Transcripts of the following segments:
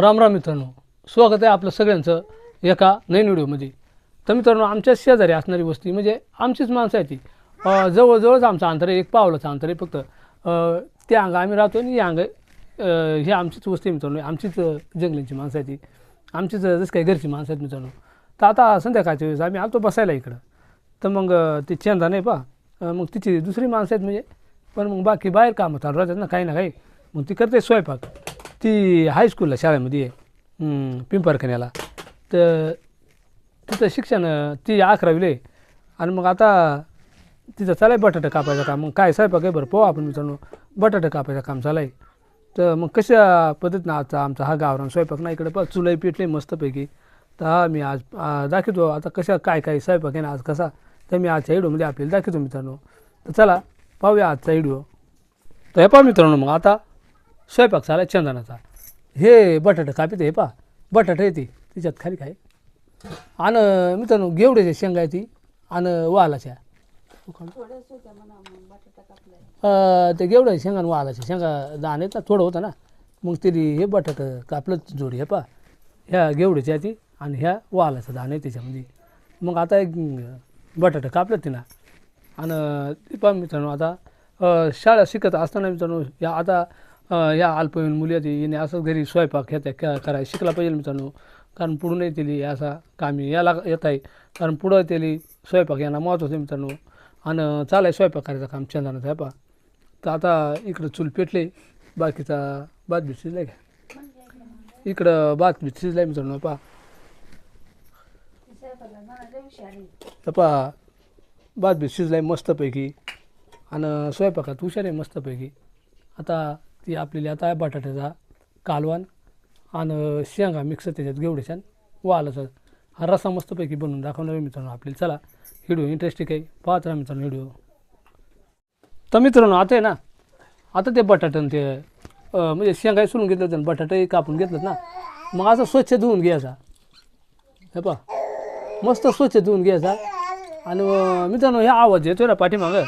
राम राम मित्रांनो स्वागत आहे आपलं सगळ्यांचं एका नवीन व्हिडिओमध्ये. तर मित्रांनो आमच्या शेजारी असणारी वस्ती म्हणजे आमचीच माणसं आहे ती. जवळजवळच आमचं अंतर आहे एक पावलाचं अंतर आहे फक्त. त्या अंग आम्ही राहतो आणि या अंग ही आमचीच वस्ती आहे मित्रांनो आमचीच जंगलींची माणसं आहे ती. आमचीच जसं काही घरची माणसं आहेत मित्रांनो. तर आता संध्याकाळच्या वेळेस आम्ही आलतो बसायला इकडं. तर मग ती चेंदा नाही पा मग तिची दुसरी माणसं आहेत म्हणजे पण मग बाकी बाहेर कामं चालू राहतात ना काही ना काही. मग ती करते स्वयंपाक. ती हायस्कूलला शाळेमध्ये आहे पिंपरखान्याला तर तिथं शिक्षण ती अकरावीला. आहे आणि मग आता तिथं चालाय बटाटा कापायचं काम. मग काय स्वयंपाक आहे? बरं पोहा आपण मित्रांनो. बटाटा कापायचं काम चालाय तर मग कशा पद्धतीनं आता आमचा हा गावरान स्वयंपाक ना इकडे? पण चुलाई पेटले मस्तपैकी. तर हा मी आज दाखवतो. आता कशा काय काय स्वयंपाक आहे ना आज कसा? तर मी आजच्या व्हिडिओमध्ये आपल्याला दाखवतो मित्रांनो. तर चला पाहूया आजचा व्हिडिओ. तर हे पाहू मित्रांनो मग आता. स्वयंपाक चालाय चंदनाचा हे बटाटा कापित हे पहा. बटाटा येते तिच्यात खाली काय? आणि मित्रांनो गेवड्याच्या शेंगा आहे ती आणि वालाच्या. ते घेवड्याच्या शेंगा आणि वालाच्या. शेंगा दान येत ना थोडं होतं ना. मग तिने हे बटाटा कापलं जोडी हे पहा. ह्या गेवड्याच्या ती आणि ह्या वालाचं दान आहे त्याच्यामध्ये. मग आता एक बटाटं बटाटा कापलं तिनं. आणि ती पहा मित्रांनो आता शाळा शिकत असताना मित्रांनो या आता या अल्पवयीन मुली आहेत याने असं घरी स्वयंपाक ह्या त्या करायला शिकला पाहिजे मित्रांनो. कारण पुढं नाही त्याली असा कामी याला येत आहे. कारण पुढं त्याली स्वयंपाक यांना महत्त्वाचं मित्रांनो. आणि चालाय स्वयंपाक करायचं काम चंदनाचं आहे पहा. तर आता इकडं चूल पेटले. बाकीचा भात बीत शिजलाय का? इकडं भात बीत शिजलाय मित्रांनो पा तर पहा भात बीत शिजलाय मस्तपैकी. आणि स्वयंपाकात हुशार आहे मस्तपैकी. आता ती आपल्याला आता आहे बटाट्याचा कालवण आणि शेंगा मिक्स त्याच्यात घेवड्याच्या वालाचं. हा रसा मस्तपैकी बनवून दाखवणार मित्रांनो आपल्याला. चला व्हिडिओ इंटरेस्टिंग आहे. पाहत राहा मित्रांनो व्हिडिओ. तर मित्रांनो आता आहे ना आता ते बटाटन ते म्हणजे शेंगाही सोडून घेतलं होतं बटाटे कापून घेतलं ना. मग असं स्वच्छ धुवून घ्यायचा. हे पा मस्त स्वच्छ धुवून घ्यायचा. आणि मित्रांनो हे आवाज येतोय ना पाठीमागं.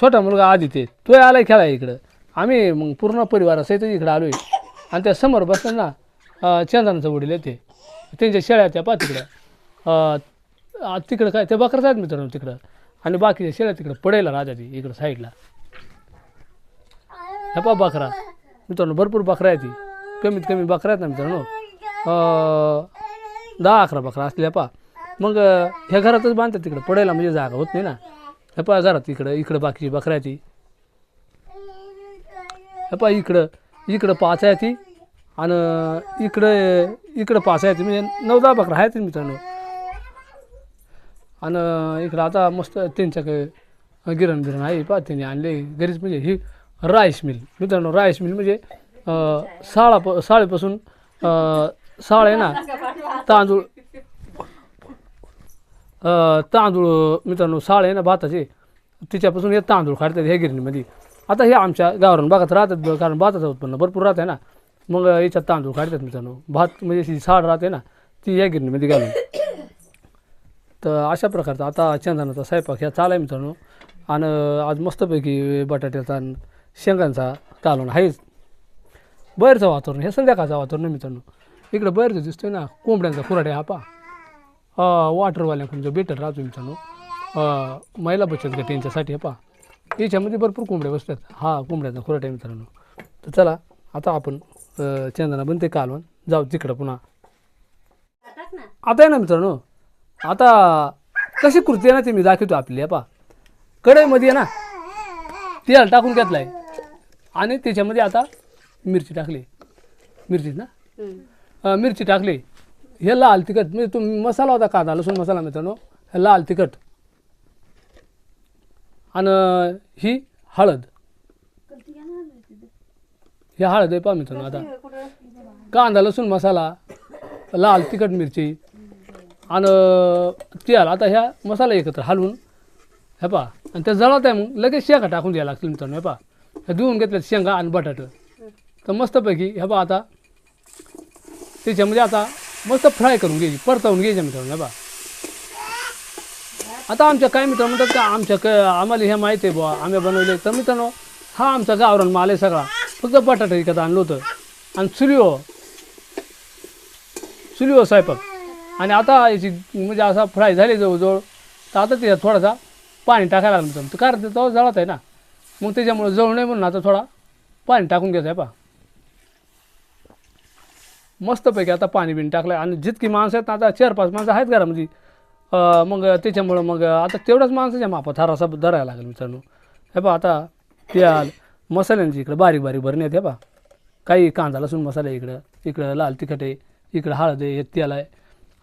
छोटा मुलगा आदित्य तो आलाय खेळाय इकडं. आम्ही मग पूर्ण परिवारासहित इकडं आलो आहे आणि त्या समोर बसताना चंदनाचं वडील येते त्यांच्या शेळ्या त्या पा तिकडं. तिकडं काय त्या बकरच आहेत मित्रांनो तिकडं. आणि बाकीच्या शेळ्या तिकडं पडायला राहतात ती इकडं साईडला. ह्या पा बकरा. मित्रांनो भरपूर बकरा आहे ती कमीत कमी बकरा आहेत ना मित्रांनो? दहा अकरा बकरा असल्या पा मग ह्या घरातच बांधतात तिकडं. पडायला म्हणजे जागा होत नाही ना. हे पा घरात इकडं इकडं बाकीची बकरा आहे ती हे पहा इकडं इकडं पाच आहे ती. आणि इकडं इकडं पाच आहे ती. म्हणजे नऊ दहा बकरा आहेत मित्रांनो. आणि इकडं आता मस्त त्यांच्याकडे गिरण बिरण आहे. पहा त्यांनी आणले. घरीच म्हणजे ही राईस मिल. मित्रांनो राईस मिल म्हणजे साळा प साळेपासून साळ आहे ना तांदूळ तांदूळ मित्रांनो साळ आहे ना भाताचे. तिच्यापासून हे तांदूळ काढतात ह्या गिरणीमध्ये. आता हे आमच्या गावरान भागात राहतात कारण भाताचं उत्पन्न भरपूर राहते ना. मग याच्यात तांदूळ काढतात मित्रांनो. भात म्हणजे अशी साड राहते ना ती या गिरणीमध्ये घालून. तर अशा प्रकारचा आता चंदनाचा स्वयंपाक ह्या चालाय मित्रांनो. आणि आज मस्तपैकी बटाट्याचा आणि शेंगांचा कालवण आहेच. बाहेरचं वातावरण हे संध्याकाळचं वातावरण आहे मित्रांनो. इकडं बाहेरचं दिसतोय ना कोंबड्यांचा खुराडे हा पा वॉटरवाल्या जो बेटर राहतो मित्रांनो. महिला बचत गट यांच्यासाठी हे पा याच्यामध्ये भरपूर कोंबड्या बसतात. हा कोंबड्याचा खुराट टाईम मित्रांनो. तर चला आता आपण चंदना बनते कालवण. जाऊ तिकडं पुन्हा. आता आहे ना मित्रांनो आता कशी कृती आहे ना ते मी दाखवतो आपली पा कढईमध्ये आहे ना तेल टाकून घेतलाय. आणि त्याच्यामध्ये आता मिरची टाकली. मिरची ना? मिरची टाकली. हे लाल तिखट म्हणजे तुम्ही मसाला होता कांदा लसूण मसाला मित्रांनो? हे लाल तिखट. आणि ही हळद. ही हळद आहे पहा मित्रांनो आता. कांदा लसूण मसाला लाल तिखट मिरची आणि तेल आता ह्या मसाला एकत्र हलवून हे पहा. आणि त्या जळत आहे मग लगेच शेंगा टाकून द्यायला लागतील मित्रांनो हे पहा. हे धुवून घेतल्यात शेंगा आणि बटाटं. तर मस्तपैकी हे पहा आता त्याच्यामध्ये आता मस्त फ्राय करून घ्यायची परतवून घ्यायची मित्रांनो हे पहा. आता आमच्या काय मित्र म्हणतात का आमच्या क आम्हाला हे माहिती आहे बुवा आम्ही बनवले. तर मित्रांनो हा आमचा गावरान माल आहे सगळा. फक्त बटाटा विकत आणलं होतं. आणि चुलीओ चुलीओ स्वयंपाक. आणि आता याची म्हणजे असा फ्राय झाली जवळजवळ. तर आता त्याच्यात थोडासा पाणी टाकायला लागलं मित्रांनो तर कारण तो जळत आहे ना. मग त्याच्यामुळे जळू नये म्हणून आता थोडा पाणी टाकून घ्यायचं आहे पा मस्तपैकी आता पाणी बिन टाकलं आणि जितकी माणसं आहेत ना आता चार पाच माणसं आहेत घरामध्ये. मग त्याच्यामुळं मग आता तेवढ्याच माणसाच्या मापात थरासा धरायला लागेल मित्रांनो. हे पा आता तेल मसाल्यांची इकडं बारीक बारीक भरणी आहेत हे पा काही कांदा लसूण मसाला इकडं. इकडं लाल तिखट आहे इकडं हळद आहे हे तेल आहे.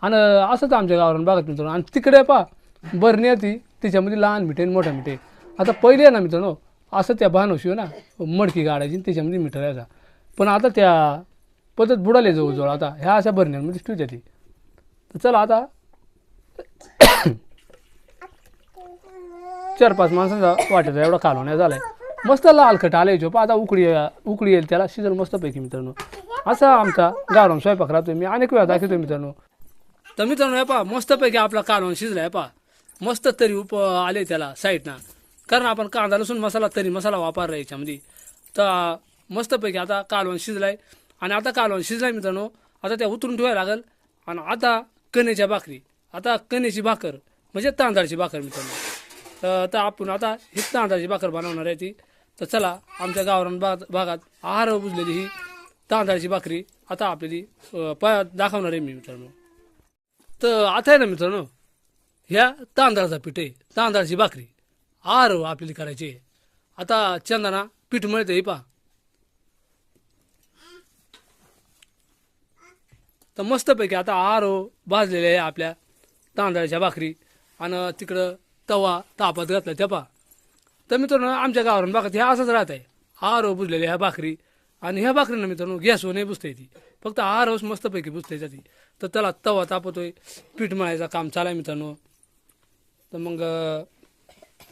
आणि असंच आमच्या गावावरून बघत मित्रांनो. आणि तिकडे पा बरणी ती. त्याच्यामध्ये लहान मिठे आणि मोठ्या मिठे आता पहिले आहे ना मित्रांनो असं त्या भानोशी ना मडकी गाडायची आणि त्याच्यामध्ये मिठं राहायचा. पण आता त्या पद्धत बुडाले जवळजवळ आता. ह्या अशा भरण्यांमध्ये स्टूच येते तर चला आता चार पाच माणसांचा वाटायचा एवढा कालवण्या झालाय. मस्त लालखट आले जो. आता उकडी उकडी येईल त्याला. शिजल मस्तपैकी मित्रांनो. असा आमचा गावरान स्वयंपाक राहतो मी अनेक वेळा दाखवतो मित्रांनो. तर मित्रांनो हे पहा मस्तपैकी आपला कालवण शिजलाय पहा. मस्त तरी उप आले त्याला साईडनं. कारण आपण कांदा लसूण मसाला तरी मसाला वापरला याच्यामध्ये. तर मस्तपैकी आता कालवण शिजलाय. आणि आता कालवण शिजलाय मित्रांनो. आता त्या उतरून ठेवायला लागेल. आणि आता कण्याच्या भाकरी. आता कण्याची भाकर म्हणजे तांदळाची भाकर मित्रांनो. तर आता आपण आता ही तांदळाची भाकर बनवणार आहे ती. तर चला आमच्या गावरान भाग भागात आहार बुजलेली ही तांदळाची भाकरी आता आपल्याली अं, दाखवणार आहे मी मित्रांनो. तर आता आहे ना मित्रांनो ह्या तांदळाचा पीठ आहे तांदळाची भाकरी. आहार आपल्याला करायची आहे. आता चंदना पीठ मिळते हे पा तर मस्तपैकी आता आहार भाजलेले आहे आपल्या तांदळाच्या भाकरी आणि तिकडं तवा तापात घातला त्या तर मित्रांनो आमच्या गावावरून बघा हे असंच राहत आहे आहार बुजलेल्या ह्या भाकरी. आणि ह्या भाकरीनं मित्रांनो गॅसवर नाही बुजता येते फक्त आहार मस्तपैकी बुजता येते तर त्याला तवा तापतोय पीठ मळायचा काम चालाय मित्रांनो. तर मग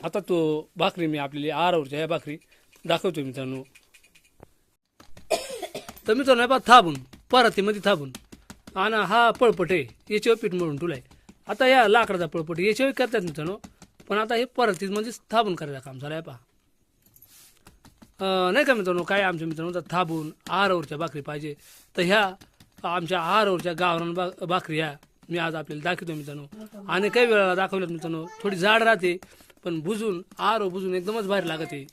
आता तो भाकरी मी आपली आहारावरच्या ह्या भाकरी दाखवतोय मित्रांनो. तर मित्रांनो बा पहा थांबून. परातीमध्ये थांबून. आणि हा पळपट आहे याच्यावर पीठ मळून ठेवलाय. आता या लाकडाचा पळपट याच्यावर करतात मित्रांनो. पण आता हे परातीमध्ये म्हणजे थाबून करायला काम झालं आहे पहा नाही का मित्रांनो काय आमच्या मित्रांनो तर थांबून आहारावरच्या भाकरी पाहिजे. तर ह्या आमच्या आहारावरच्या गावरान बा भाकरी ह्या मी आज आपल्याला दाखवतो मित्रांनो. आणि काही वेळाला दाखवल्यात मित्रांनो थोडी जाड राहते पण बुजून आहार बुजून एकदमच भारी लागते.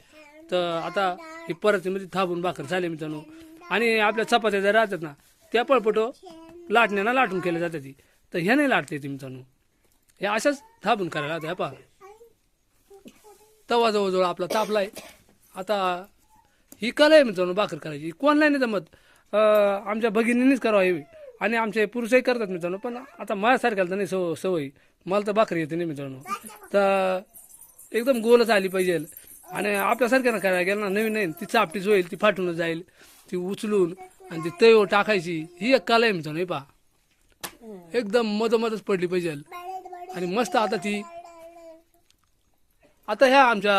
तर आता ही परतीमध्ये थांबून भाकर झाले मित्रांनो. आणि आपल्या चपात्या ज्या राहतात ना त्या पळपटो लाटण्यानं लाटून केल्या जातात ती. तर ह्या नाही लाटते ती मित्रांनो. हे अशाच थापून करायला लागतं पहा. तवा जवळजवळ आपला तापलाय. आता ही कला आहे मित्रांनो भाकर करायची. कोणला नाही जमत. आमच्या भगिनींनीच करावं हे. आणि आमचे पुरुषही करतात मित्रांनो पण आता माझ्यासारख्याला तर नाही सव सवय. मला तर भाकर येते नाही मित्रांनो. तर एकदम गोलच आली पाहिजे. आणि आपल्यासारख्यानं करायला गेलं ना नवीन नवीन ती चापटीच होईल ती फाटूनच जाईल ती उचलून आणि ती तयो टाकायची. ही एक कला आहे मित्रांनो हे पहा. एकदम मधोमधच पडली पाहिजे. आणि मस्त आता ती आता ह्या आमच्या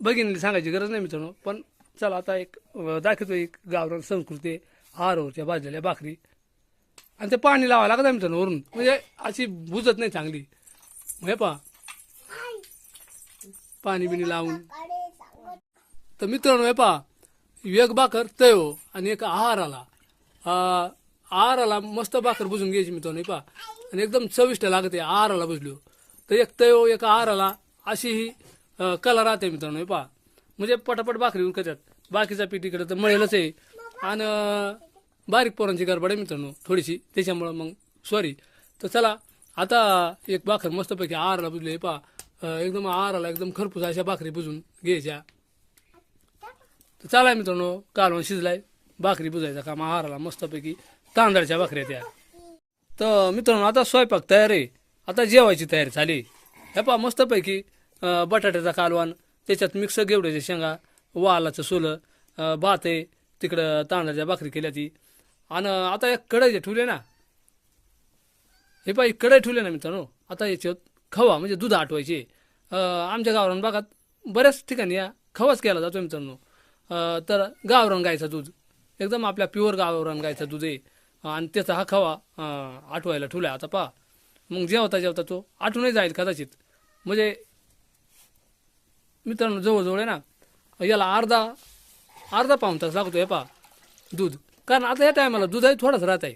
भगिनीला सांगायची गरज नाही मित्रांनो पण चला आता एक दाखवतो एक गावरान संस्कृती आहारवरच्या भाजलेल्या भाकरी. आणि ते पाणी लावावं लागत आहे मित्रांनो वरून. म्हणजे अशी बुजत नाही चांगली. हे पहा. पाणी बिणी लावून. तर मित्रांनो हे पहा. एक भाकर तयो आणि एक आहार आला आहाराला मस्त भाकर बुजून घ्यायची मित्रांनो हे पहा. आणि एकदम चविष्ट लागते आहाराला बुजलो. तर एक तयो एक आहाराला अशी ही कला राहते मित्रांनो हे पहा. म्हणजे पटापट भाकरी करतात बाकीचा पीठ इकडे तर मळेलच आहे. आणि बारीक पोरांची गडबड आहे मित्रांनो थोडीशी. त्याच्यामुळं मग सॉरी तर चला आता एक भाकर मस्तपैकी आराला बुजले पा पहा. एकदम आराला एकदम खरपूस अशा भाकरी बुजून घ्यायच्या. तर चला मित्रांनो कालवण शिजलाय. भाकरी बुजायचा काम आहाराला मस्तपैकी. तांदळाच्या भाकऱ्या त्या. तर मित्रांनो आता स्वयंपाक तयार. आहे आता जेवायची तयारी झाली. हे पहा मस्तपैकी बटाट्याचा कालवण त्याच्यात मिक्स गेवड्याच्या शेंगा वालाचं सोलं भात आहे तिकडं तांदळाच्या भाकरी केल्या ती. आणि आता एक कढई ठेवले ना हे पाय कढई ठेवले ना मित्रांनो आता याच्यात खवा म्हणजे दूध आठवायचे. आमच्या गावरान भागात बऱ्याच ठिकाणी या खवाच केला जातो मित्रांनो. तर गावरान गायचा दूध. एकदम आपल्या प्युअर गावरान गायचा दूध आहे. आणि त्याचा हा खवा आठवायला ठेवला आता पहा. मग जेवता जेवता तो आठवूनही जाईल कदाचित. म्हणजे मित्रांनो जवळजवळ आहे ना याला अर्धा अर्धा पाऊन तास लागतो हे पहा दूध. कारण आता या टायमाला दूधही थोडंच राहत आहे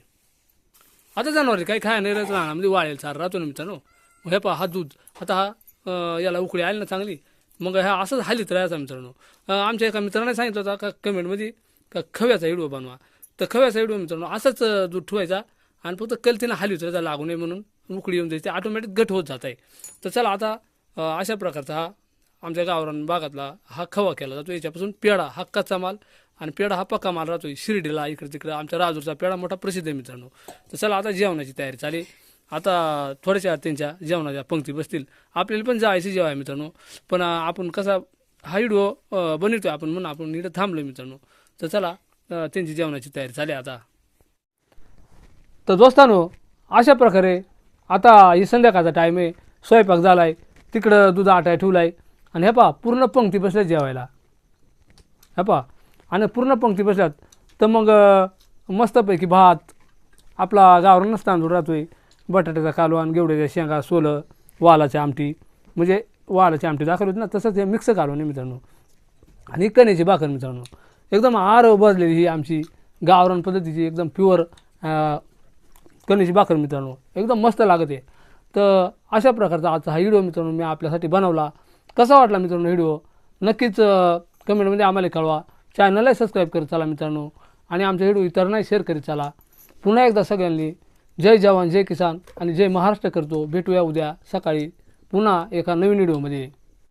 आता जनावर काही खाय नाही राहत म्हणजे वाळेल चार राहतो ना मित्रांनो. हे पहा हा दूध. आता हा याला उकळी आली ना चांगली मग ह्या असंच हालीत राहायचा मित्रांनो. आमच्या एका मित्राने सांगितलं होता का कमेंटमध्ये का खव्याचा व्हिडिओ बनवा. तर खव्याचा व्हिडिओ मित्रांनो असाच दूध ठेवायचा आणि फक्त कलतीनं हालीत राहायचा लागू नये म्हणून. उकळी येऊन जायची. ऑटोमॅटिक घट होत जात आहे तर चला आता अशा प्रकारचा हा आमच्या गावरान भागातला हा खवा केला जातो याच्यापासून पेढा हा कच्चा माल आणि पेढा हा पक्का माल राहतो शिर्डीला इकडे तिकडे. आमच्या राजूरचा पेढा मोठा प्रसिद्ध आहे मित्रांनो. तर चला आता जेवणाची तयारी चालेल. आता थोड्याशा त्यांच्या जेवणाच्या पंक्ती बसतील. आपल्याला पण जायची जेवाय मित्रांनो. पण आपण कसा हा व्हिडिओ अं, बनवतोय आपण म्हणून आपण इकडे थांबलो मित्रांनो. तर चला अं, त्यांची जेवणाची तयारी चालेल आता. तर दोस्तानो अशा प्रकारे आता ही संध्याकाळचा टाईम आहे. स्वयंपाक झाला आहे तिकडं दूध आटाय ठेवला आहे आणि हे पहा पूर्ण पंक्ती बसल्या जेवायला. हे पहा आणि पूर्ण पंक्ती बसल्यात. तर मग अं, मस्तपैकी भात आपला गावरानच तांदूळ राहतो आहे बटाट्याचा कालवान गेवड्याच्या शेंगा सोलं वालाची आमटी. म्हणजे वालाची आमटी दाखवली होती ना तसंच हे मिक्स कालवण आहे मित्रांनो. आणि कण्याची भाकर मित्रांनो. एकदम आरव बसलेली ही आमची गावरान पद्धतीची एकदम प्युअर कण्याची भाकर मित्रांनो. एकदम मस्त लागत. आहे तर अशा प्रकारचा आजचा हा व्हिडिओ मित्रांनो मी आपल्यासाठी बनवला. कसा वाटला मित्रांनो व्हिडिओ नक्कीच कमेंटमध्ये आम्हाला कळवा. चॅनलला सबस्क्राईब करत चला मित्रांनो. आणि आमचा व्हिडिओ इतरांनाही शेअर करीत चला. पुन्हा एकदा सगळ्यांनी जय जवान जय किसान आणि जय महाराष्ट्र करतो. भेटूया उद्या सकाळी पुन्हा एका नवीन व्हिडिओमध्ये